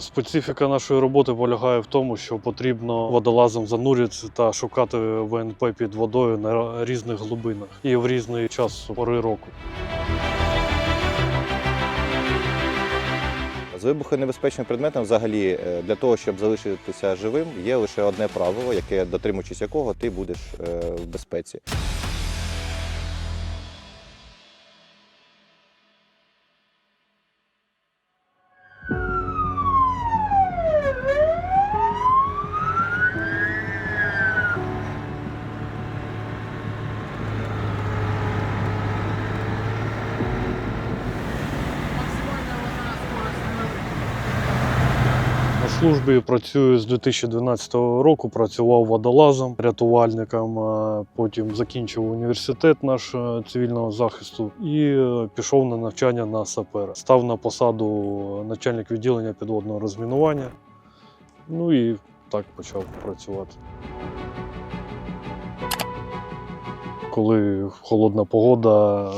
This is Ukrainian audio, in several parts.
Специфіка нашої роботи полягає в тому, що потрібно водолазом зануритися та шукати ВНП під водою на різних глибинах і в різний час пори року. З вибухонебезпечним предметом взагалі е, для того, щоб залишитися живим, є лише одне правило, яке дотримуючись якого ти будеш е, в безпеці. Службі працюю з 2012 року, працював водолазом, рятувальником, потім закінчив університет наш е, цивільного захисту і е, пішов на навчання на сапера. Став на посаду начальник відділення підводного розмінування. Ну і так почав працювати. Коли холодна погода,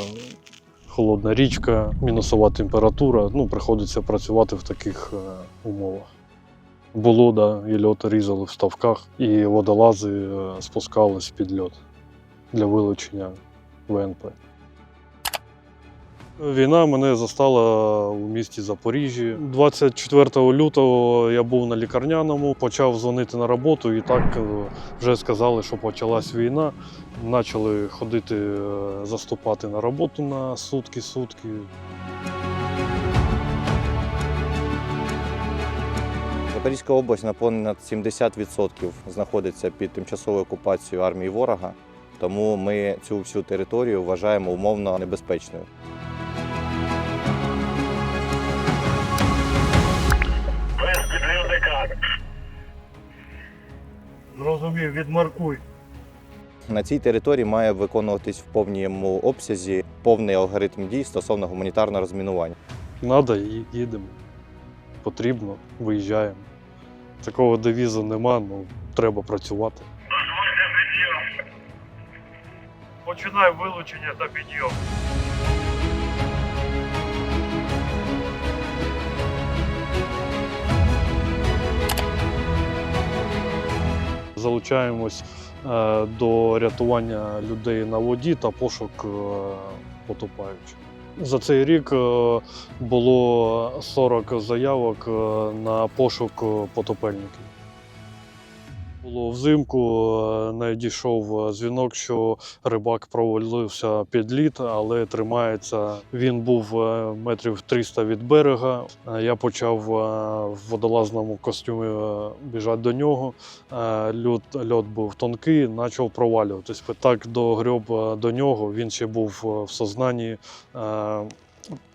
холодна річка, мінусова температура, ну, приходиться працювати в таких е, умовах. Було, да, і льот різали в ставках, і водолази е, спускались під льот для вилучення ВНП. Війна мене застала у місті Запоріжжі. 24 лютого я був на лікарняному, почав дзвонити на роботу, і так е, вже сказали, що почалась війна. Почали ходити, е, заступати на роботу на сутки-сутки. Запорізька область на понад 70% знаходиться під тимчасовою окупацією армії ворога, тому ми цю всю територію вважаємо умовно небезпечною. Без. Зрозумів, відмаркуй. На цій території має виконуватись в повному обсязі повний алгоритм дій стосовно гуманітарного розмінування. Надо, їдемо. Потрібно, виїжджаємо. Такого девізу нема, ну треба працювати. Дозвольте підйом. Починай вилучення та підйом. Залучаємось е, до рятування людей на воді та пошук е, потопаючих. За цей рік е, було 40 заявок е, на пошук е, потопельників. Було взимку, е, надійшов е, дзвінок, що рибак провалився під лід, але тримається. Він був е, метрів 300 від берега. Я почав в водолазному костюмі біжати до нього. Льод, льод був тонкий, почав провалюватись. Так догреб до нього. Він ще був в сознанні.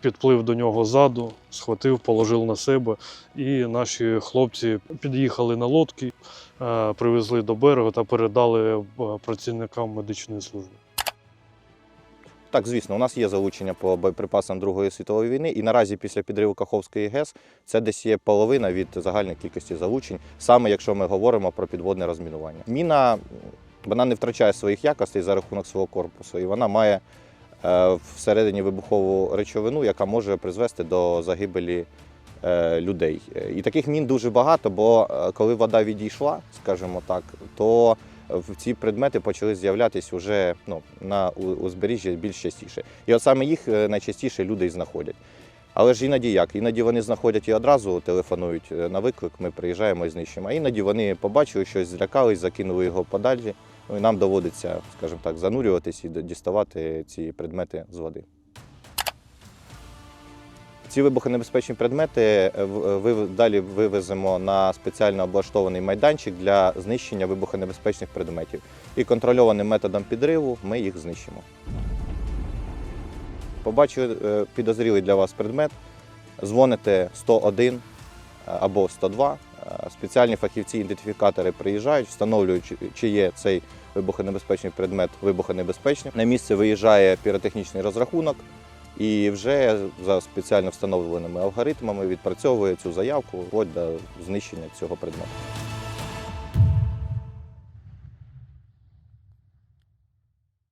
Підплив до нього ззаду, схватив, положив на себе, і наші хлопці під'їхали на лодки, привезли до берега та передали е, працівникам медичної служби. Так, звісно, у нас є залучення по боєприпасам Другої світової війни, і наразі після підриву Каховської ГЕС це десь є половина від загальної кількості залучень, саме якщо ми говоримо про підводне розмінування. Міна вона не втрачає своїх якостей за рахунок свого корпусу, і вона має е, всередині вибухову речовину, яка може призвести до загибелі е, людей. Е, І таких мін дуже багато, бо е, коли вода відійшла, скажімо так, то ці предмети почали з'являтися вже ну, на узбережжі більш частіше. І от саме їх е, найчастіше люди і знаходять. Але ж іноді як? Іноді вони знаходять і одразу телефонують е, на виклик, ми приїжджаємо і знищимо. А іноді вони побачили щось, злякались, закинули його подалі. Ну, і нам доводиться, скажімо так, занурюватись і діставати ці предмети з води. Ці вибухонебезпечні предмети е, е, далі вивеземо на спеціально облаштований майданчик для знищення вибухонебезпечних предметів. І контрольованим методом підриву ми їх знищимо. Побачили е, підозрілий для вас предмет, дзвоните 101 е, або 102. Е, Спеціальні фахівці-ідентифікатори приїжджають, встановлюють, чи є цей вибухонебезпечний предмет вибухонебезпечним. На місце виїжджає піротехнічний розрахунок і вже за спеціально встановленими алгоритмами відпрацьовує цю заявку вплоть до знищення цього предмету.